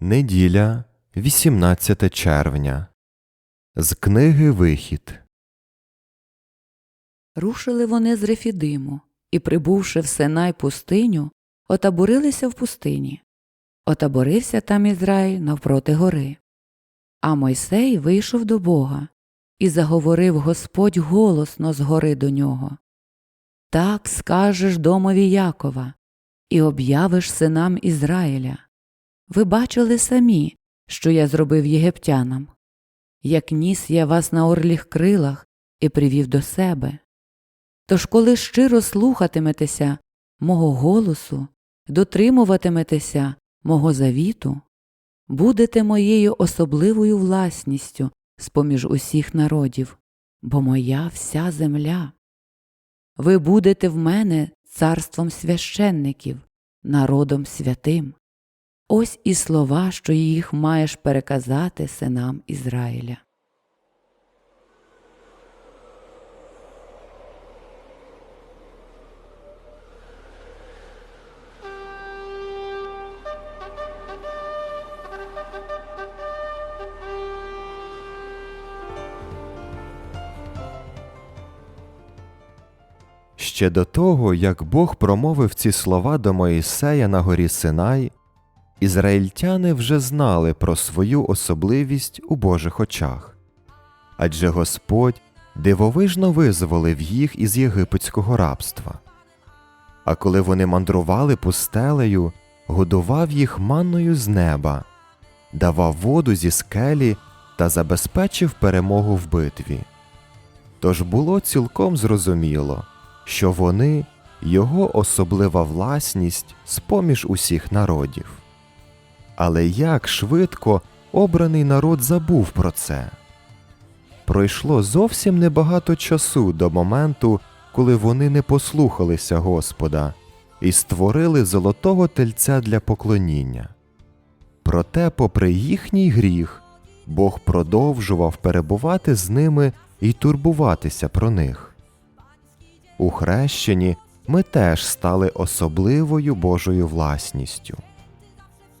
Неділя, 18 червня. З книги Вихід. Рушили вони з Рефідиму і, прибувши в Синай пустиню, отаборилися в пустині. Отаборився там Ізраїль навпроти гори. А Мойсей вийшов до Бога, і заговорив Господь голосно з гори до нього. Так скажеш домові Якова, і об'явиш синам Ізраїля. Ви бачили самі, що я зробив єгиптянам, як ніс я вас на орліх крилах і привів до себе. Тож, коли щиро слухатиметеся мого голосу, дотримуватиметеся мого завіту, будете моєю особливою власністю з поміж усіх народів, бо моя вся земля. Ви будете в мене царством священників, народом святим. Ось і слова, що їх маєш переказати синам Ізраїля. Ще до того, як Бог промовив ці слова до Моїсея на горі Синай, ізраїльтяни вже знали про свою особливість у Божих очах. Адже Господь дивовижно визволив їх із єгипетського рабства. А коли вони мандрували пустелею, годував їх манною з неба, давав воду зі скелі та забезпечив перемогу в битві. Тож було цілком зрозуміло, що вони його особлива власність з поміж усіх народів. Але як швидко обраний народ забув про це. Пройшло зовсім небагато часу до моменту, коли вони не послухалися Господа і створили золотого тельця для поклоніння. Проте, попри їхній гріх, Бог продовжував перебувати з ними і турбуватися про них. У хрещенні ми теж стали особливою Божою власністю.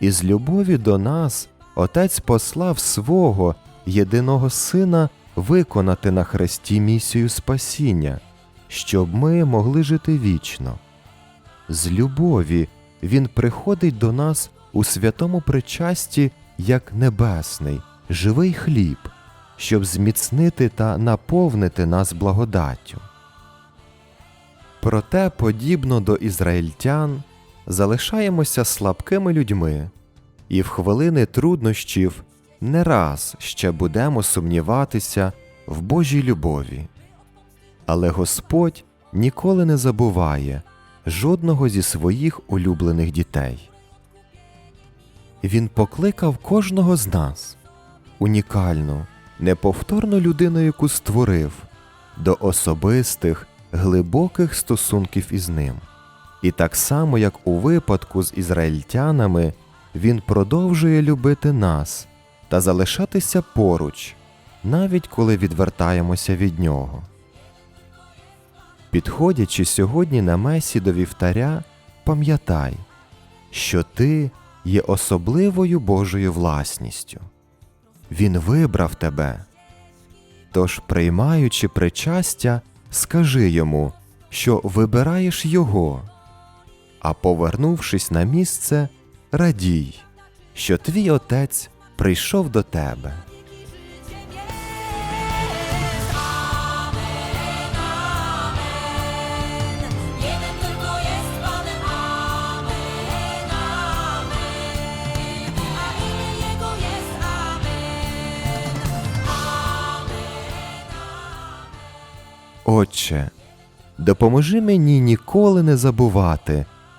Із любові до нас Отець послав свого єдиного Сина виконати на хресті місію спасіння, щоб ми могли жити вічно. З любові Він приходить до нас у святому причасті як небесний, живий хліб, щоб зміцнити та наповнити нас благодаттю. Проте, подібно до ізраїльтян, залишаємося слабкими людьми, і в хвилини труднощів не раз ще будемо сумніватися в Божій любові. Але Господь ніколи не забуває жодного зі своїх улюблених дітей. Він покликав кожного з нас, унікальну, неповторну людину, яку створив, до особистих, глибоких стосунків із ним. І так само, як у випадку з ізраїльтянами, він продовжує любити нас та залишатися поруч, навіть коли відвертаємося від нього. Підходячи сьогодні на месі до вівтаря, пам'ятай, що ти є особливою Божою власністю. Він вибрав тебе. Тож, приймаючи причастя, скажи йому, що вибираєш його, а повернувшись на місце, радій, що твій отець прийшов до тебе. Отче, допоможи мені ніколи не забувати,